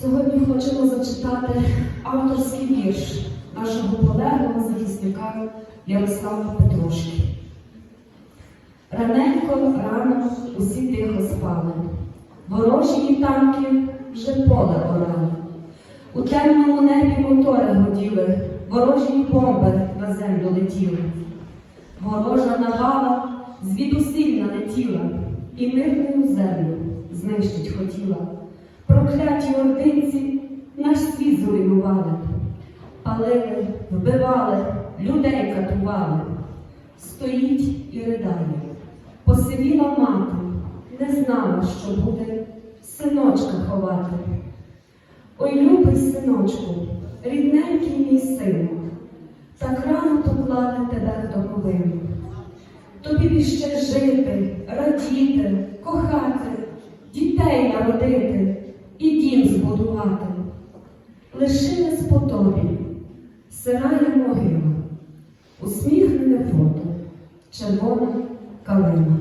Сьогодні хочемо зачитати авторський вірш нашого полеглого захисника Ярослава Петрушки. Раненько рано усі тихо спали, ворожі танки вже поле орали. У темному небі мотори годіли, ворожі бомби на землю летіли. Ворожа нагала звідусіль налетіла, і мирну землю знищить хотіла. Прокляті ординці наш світ зруйнували, палили, вбивали, людей катували. Стоїть і ридає, посивіла мати, не знала, що буде синочка ховати. Ой, любий синочку, рідненький мій сину, так рано поклали тебе в домовину. Тобі ще жити, радіти, кохати, дітей народити. Лишилась по тобі сирає могила, усміхнене фото, червона калина.